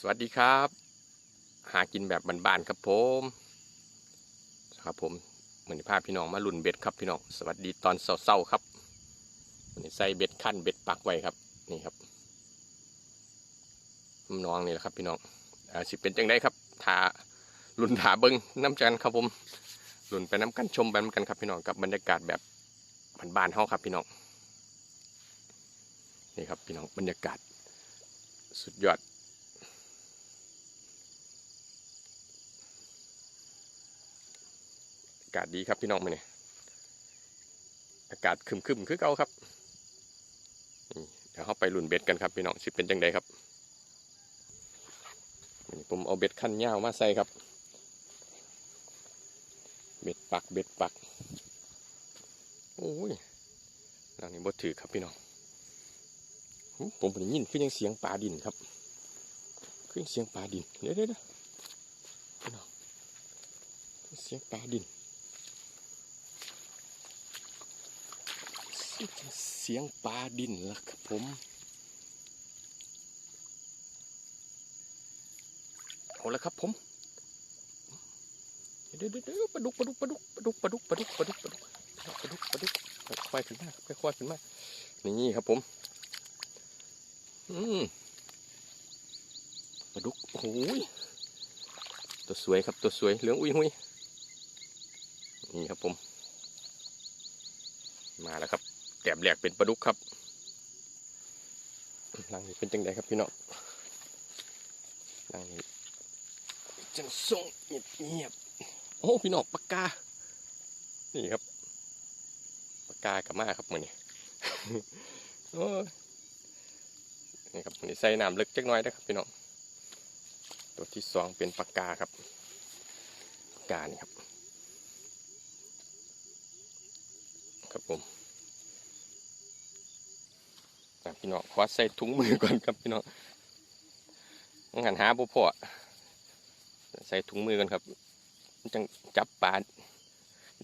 สวัสดีครับ หากินแบบบ้านๆครับผมครับผมเหมือนภาพพี่น้องมาลุ่นเบ็ดครับพี่น้องสวัสดีตอนเศร้าๆครับวันนี้ใส่เบ็ดขั้นเบ็ดปักไว้ครับนี่ครับน้องนี่แหละครับพี่น้องอาสิเป็นจังได้ครับทาลุ่นถาเบิงน้ำจันครับผมลุ่นไปน้ำกันชมไปน้ำกันครับพี่น้องกับบรรยากาศแบบบ้านๆเฮาครับพี่น้องนี่ครับพี่น้องบรรยากาศสุดยอดากาศดีครับพี่น้องมาเนี่ยอากาศครึมคือเก่าครับเดี๋ยวเขาไปลุ่นเบ็ดกันครับพี่น้องสิเป็นจังไดครับผมเอาเบ็ดขั้นยาวมาใส่ครับ เบ็ดปักเบ็ดปักโอ้ยนางนี่บ่ถือครับพี่น้องหูผมได้ยินคือยังเสียงปลาดินครับคือยังเสียงปลาดินเดี๋ยวเดี๋ยวเดี๋ยวพี่น้องเสียงปลาดิน เสียงปลาดินล่ะครับผม เอาละครับผมเดี๋ยวเดี๋ยวเดี๋ยวปลาดุกปลาดุกปลาดุกปลาดุกปลาดุกปลาดุกปลาดุกปลาดุกปลาดุกปลาดุกค่อยๆขึ้นมาครับค่อยๆขึ้นมานี่ครับผม อืมปลาดุกโอ้ยตัวสวยครับตัวสวยเหลืองอุ้ยหุยนี่ครับผม มาแล้วครับ แกบแหลกเป็นปลาดุกครับ หลังนี้เป็นจังไดครับพี่น้องหลังนี้จังส่งเงียบเงียบโอ้พี่น้องปากกา นี่ครับปากกากับมาครับมือนี้โอ้นี่ครับนี้ใส่น้ำลึกจักหน้อยนะครับพี่น้องตัวที่สองเป็นปากกาครับปากกานี่ครับครับผม อะ พี่น้องขอใส่ถุงมือก่อนครับพี่น้องต้องหันหาบ่พอใส่ถุงมือกันครับจังจับปลา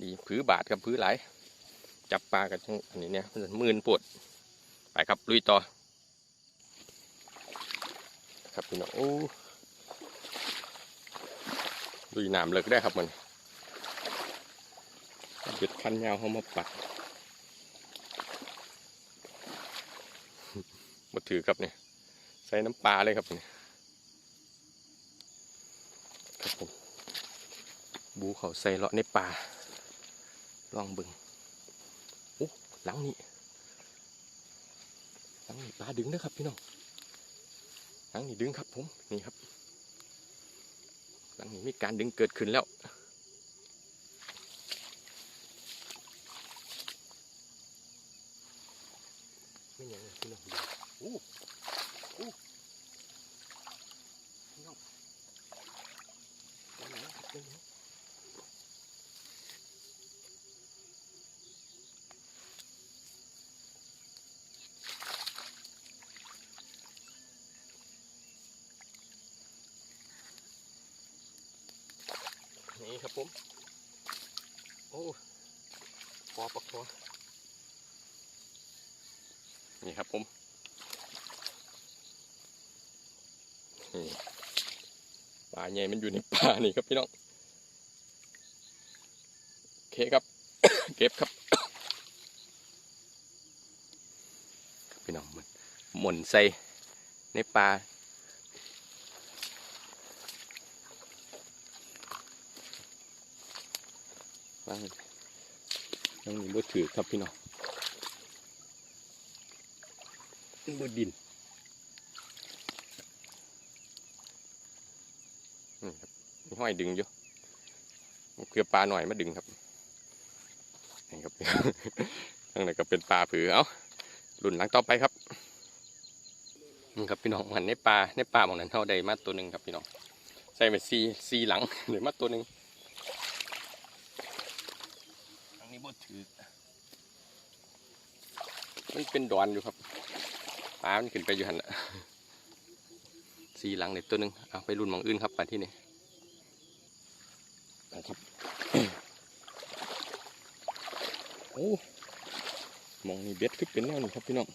ดีผือบาดครับผือหลายจับปลากันจังอันนี้เนี่ยมันมืนปวดไปครับลุยต่อ ครับพี่น้องโอ้ลุยน้ำเลิกได้ครับมันเบ็ดคันยาวเขามาปัก มาถือครับเนี่ยใส่น้ำปลาเลยครับเนี่ยครับผมบูเขาใส่เลาะในป่าลองบึงโอ้หลังนี้หลังนี้ปลาดึงนะครับพี่น้องหลังนี้ดึงครับผมนี่ครับ หลังนี้มีการดึงเกิดขึ้นแล้วไม่ยังไงพี่น้องดู อ้โอ้พี่น้องเป็นไงครับเป็นไนี่ครับผม โอ้พอปะคอนี่ครับผม ปลาใหญ่มันอยู่ในป่านี่ครับพี่น้องโอเคครับ เก็บครับ พี่น้องมันหม่นใส่ในปลาว่างน้องนี่บ่ถือครับพี่น้องบ่ดิน นี่ครับมีห้อยดึงอยู่เคือปลาหน่อยมาดึงครับนี่ครับข้างในก็เป็นปลาผือเอารุ่นหลังต่อไปครับนี่ครับพี่น้องหันในปลาในปลาของนั้นเท่าใดมาตัวหนึ่งครับพี่น้องใส่ไปซีซีหลังหรือมาตัวหนึ่งอันนี้บดถือมันเป็นดอนอยู่ครับปลามันขึ้นไปอยู่หันละ สีหลังเด็ดตัวหนึ่งเอาไปรุ่นหมองอื่นครับไปที่นี่นะครับโอ้หมองนี่เบ็ดขึ้นเป็นแนวนี้ครับพี่น้อง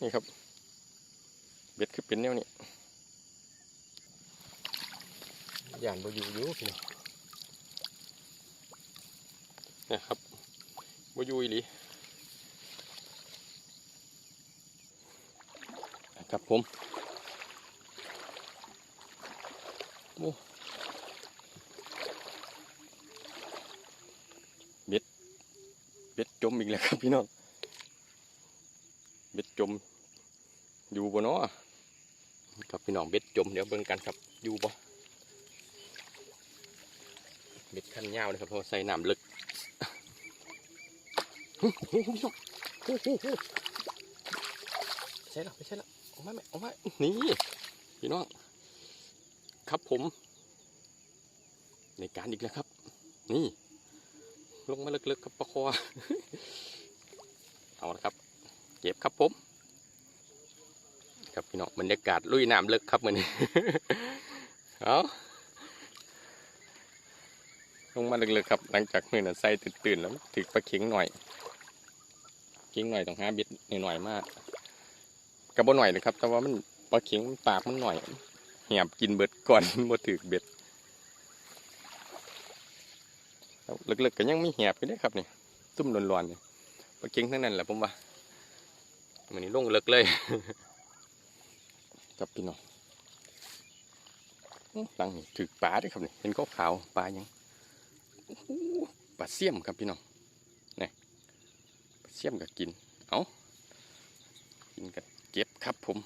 นี่ครับ เบ็ดคือเป็นแนวนี้ย่านบ่อยู่อยู่พี่น้องนะครับบ่อยู่อีหลี ครับผมโอ้เบ็ดเบ็ดจมอีกแล้วครับพี่น้องเบ็ดจมอยู่บ่เนาะครับพี่น้องเบ็ดจมเดี๋ยวเบิ่งกันครับอยู่บ่เบ็ดขั้นยาวนะครับเพราะใส่น้ำลึกโอ้โหโอ้โหโอ้โหใช่แล้วไม่ใช่แล้ว ออกมาไหมออกมานี่พี่น้องครับผม ในการอีกแล้วครับ นี่ ลงมาลึกๆครับปะคอเอาละครับ เก็บครับผม ครับพี่น้องบรรยากาศลุยน้ำเลิกครับมือนี้เอาลงมาเลิกๆครับ หลังจากมือนั้นใส่ตื่นๆแล้วถึกปลาเข็งหน่อยเข็งหน่อยต้องหาบ็ดหน่อยๆมาก กระบอหน่อยนะครับ แต่ว่ามันปลาเข็งปากมันหน่อยเหียบกินเบิดก่อนบ่ถึกเบ็ดแล้วเลิกๆก็ยังไม่เหียบอยู่เด้ครับนี่ตุ้มร้อนๆนี่ปลาเข็งทั้งนั้นแหละผมว่ามันนี้ลงเลิกเลยครับพี่น้องหลังนี่ถือปลาด้วยครับนี่เห็นขาวๆปลายังปลาเสี่ยมครับพี่น้องนี่ปลาเสี่ยมก็กิน เอากินกับเก็บ ครับผม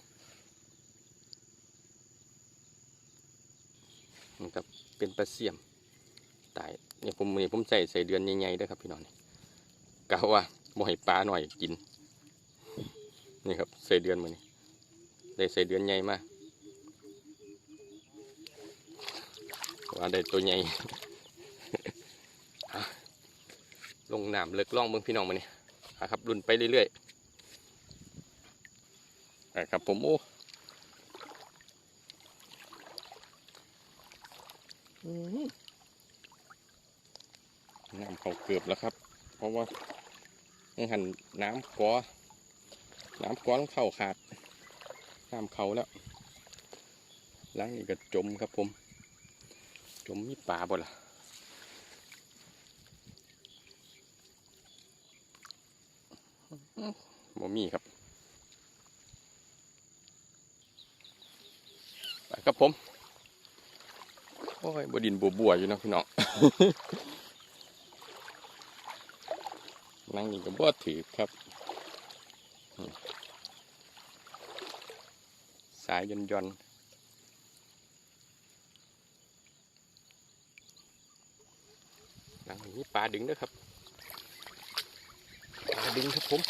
นี่ครับเป็นปลาเสี่ยมตายเนี่ยผมนี่ผมใส่ใส่เดือนใหญ่ๆด้วยครับพี่น้องนี่กะว่าบ่ให้ปลาหน่อยกินนี่ครับใส่เดือนมือนี่ได้ใส่เดือนใหญ่มาว่าได้ตัวใหญ่ลงน้ำเลิกล่องเบิ่งพี่น้องมาเนี่ยครับรุ่นไปเรื่อยๆ อะครับผมโอ้หือน้ำเขาเกือบแล้วครับ เพราะว่าหันน้ำก้อน้ำก้องเข้าขาด น้ำเขาแล้วล้างนี่ก็จมครับผม จมมีปลาบ่ล่ะบ่มีครับไป ครับผม โอ้ยบดินบัวบัวอยู่นะพี่น้องนั่งนี่ก็บ่ถือครับ สายย่อนย่อนหลังนี้ปลาดึงด้วยครับ ปลาดึงครับผม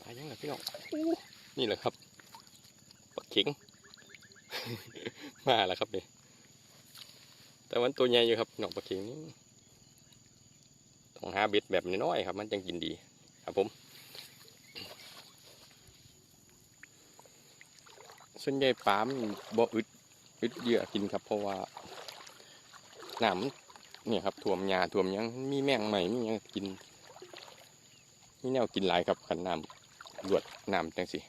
ปลายังไงพี่น้องอู้ นี่แหละครับปลาเข็ง มาแล้วครับเนี่ยแต่วันตัวใหญ่อยู่ครับนองปลาเข็งนี่ต้องหาเบ็ดแบบน้อยๆครับ มันจังกินดี ครับผม ส่วนใหญ่ปลามันบ่อึดอึดเยื่อกินครับ เพราะว่าหน้ำมันเนี่ยครับท่วมหญ้าท่วมยังมีแมงใหม่มียังกินมีแนวกินหลายครับขันน้ำรวดน้ำจังสิ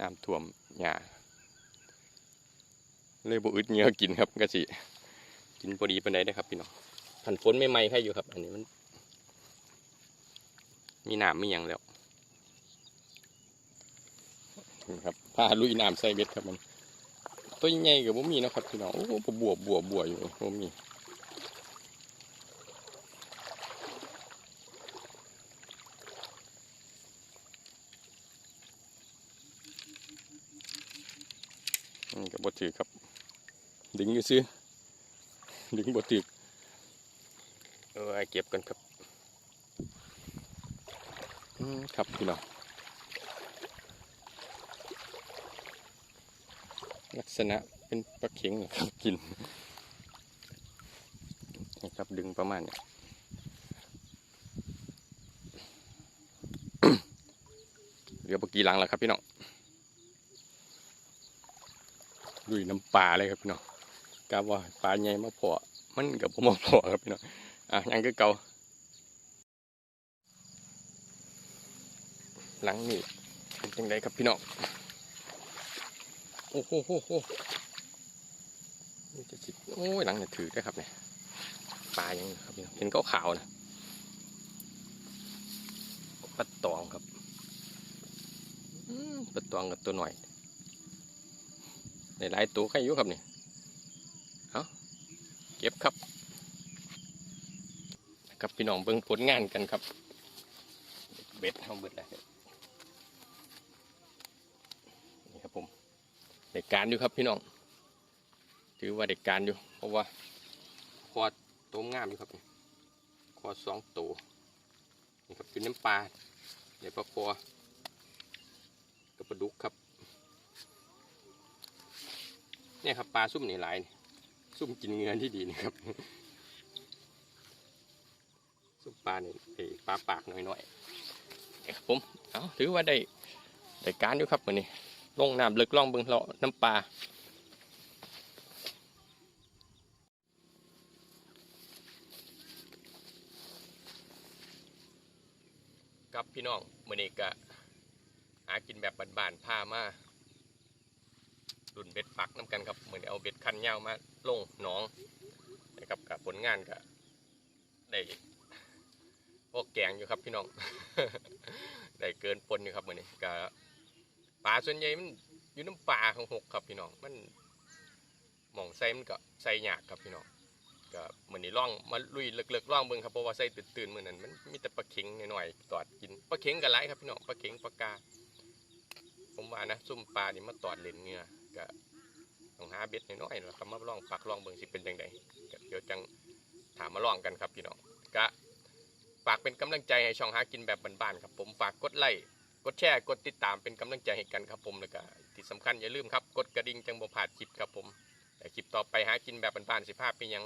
น้ำท่วมหญ้าเลยบอึดเหยื่อกินครับก็สิกินพอดีปานใดนะครับพี่น้องผันฝนไม่ไหม้ใครอยู่ครับ อันนี้มัน มีน้ำมียังแล้วนะครับพาลุยน้ำใส่เบ็ดครับมัน ตัวใหญ่กับผมมีนะครับพี่น้องโอ้โหบวบบวบบวอยู่ผมมี นี่กับบถือครับ ดึงอยู่ซื้อดึงบถือเออไอเก็บกันครับอืมครับพี่น้องลักษณะเป็นปลาเข็งนะครับกินนี่ครับดึงประมาณเนี้ยเหลือปกีหลังแล้วครับพี่น้อง ลุยน้ำปลาเลยครับพี่น้องกาว่าปลาใหญ่มาพอมันกับผมมาพอครับพี่น้องอะยังก็เก่าหลังนี่เป็นจังไดครับพี่น้องโอ้โหโหโหนี่จะจิตโอ้ยหลังเนี่ยถือได้ครับเนี่ยปลายังครับพี่น้องเห็นขาวนะปลาตองครับอืมปลาตองกับตัวหน่อย ในหลายตัวใครอยู่ครับนี่เอาเก็บครับครับพี่น้องเบิ่งผลงานกันครับ เบ็ดเอาเบ็ดแล้วนี่ครับผมเด็กการอยู่ครับพี่น้อง ถือว่าเด็กการอยู่ เพราะว่าคอตัวงามอยู่ครับนี่คอสองตัวนี่ครับเป็นน้ำปลาเดี๋ยวปลาคอกับปลาดุกครับ เนี่ยครับปลาซุ่มนี่หลายนี่ซุ่มกินเงินที่ดีนี่ครับซุ่มปลาเนี่ยไอปลาปากหน่อยๆครับผมเอาถือว่าได้ได้การอยู่ครับวันนี้ลงน้ำลึกล่องเบิงเลาะน้ำปลาครับพี่น้องมือนี้ก็หากินแบบบ้านๆพามา ดุนเบ็ดปักน้ำกันครับเหมือนเอาเบ็ดคันยาวมาลงหนองนะครับกับผลงานก็ได้พวกแกงอยู่ครับพี่น้องได้เกินปนอยู่ครับเหมือนนี้ก็ปลาส่วนใหญ่มันอยู่น้ำปลาของหกครับพี่น้องมันหมองใส่มันก็ใส่ยากครับพี่น้องก็มื้อนนี้ล่องมาลุยเลิกๆล่องเบิ่งครับเพราะว่าใส่ตื่นๆมื้อนนั้นมันมีแต่ปลาเข็งหน่อยๆตอดกินปลาเข็งก็หลายครับพี่น้องปลาเข็งปลากาผมว่านะซุ่มปลานี่มาตอดเล่นเงื่อ ก็ต้องหาเบ็ดน้อยๆแล้วครับมาลองปักลองเบิ่งสิเป็นจังไดก็เดี๋ยวจังถามมาลองกันครับพี่น้องก็ฝากเป็นกำลังใจให้ช่องหากินแบบบ้านๆครับ ผมฝากกดไลค์กดแชร์กดติดตามเป็นกำลังใจให้กันครับผมแล้วก็ที่สำคัญอย่าลืมครับกดกระดิ่งจังบ่พลาดคลิปครับผมแต่คลิปต่อไปหากินแบบบ้านๆสิภาพเป็นยัง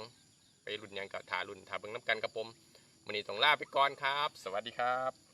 ไปรุ่นยังก็ทารุ่นทาเบิ่งน้ำกันครับผมวันนี้ต้องลาไปก่อนครับ สวัสดีครับ